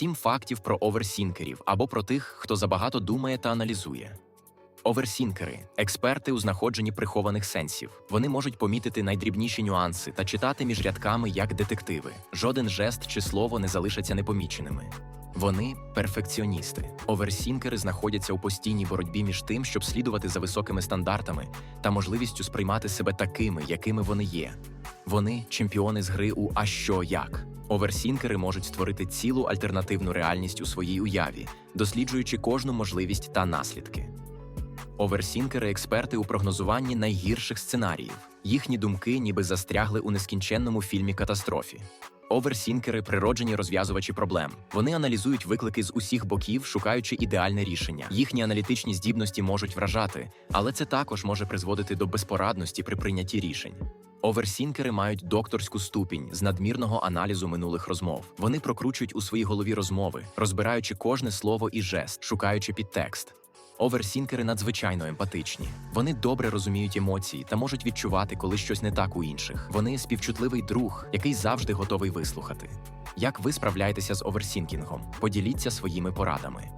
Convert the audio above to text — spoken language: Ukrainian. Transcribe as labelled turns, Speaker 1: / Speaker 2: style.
Speaker 1: Сім фактів про оверсінкерів або про тих, хто забагато думає та аналізує. Оверсінкери експерти у знаходженні прихованих сенсів. Вони можуть помітити найдрібніші нюанси та читати між рядками як детективи. Жоден жест чи слово не залишаться непоміченими. Вони перфекціоністи. Оверсінкери знаходяться у постійній боротьбі між тим, щоб слідувати за високими стандартами та можливістю сприймати себе такими, якими вони є. Вони чемпіони з гри у А що як. Оверсінкери можуть створити цілу альтернативну реальність у своїй уяві, досліджуючи кожну можливість та наслідки. Оверсінкери експерти у прогнозуванні найгірших сценаріїв. Їхні думки ніби застрягли у нескінченному фільмі катастрофі. Оверсінкери природжені розв'язувачі проблем. Вони аналізують виклики з усіх боків, шукаючи ідеальне рішення. Їхні аналітичні здібності можуть вражати, але це також може призводити до безпорадності при прийнятті рішень. Оверсінкери мають докторську ступінь з надмірного аналізу минулих розмов. Вони прокручують у своїй голові розмови, розбираючи кожне слово і жест, шукаючи підтекст. Оверсінкери надзвичайно емпатичні. Вони добре розуміють емоції та можуть відчувати, коли щось не так у інших. Вони співчутливий друг, який завжди готовий вислухати. Як ви справляєтеся з оверсінкінгом? Поділіться своїми порадами.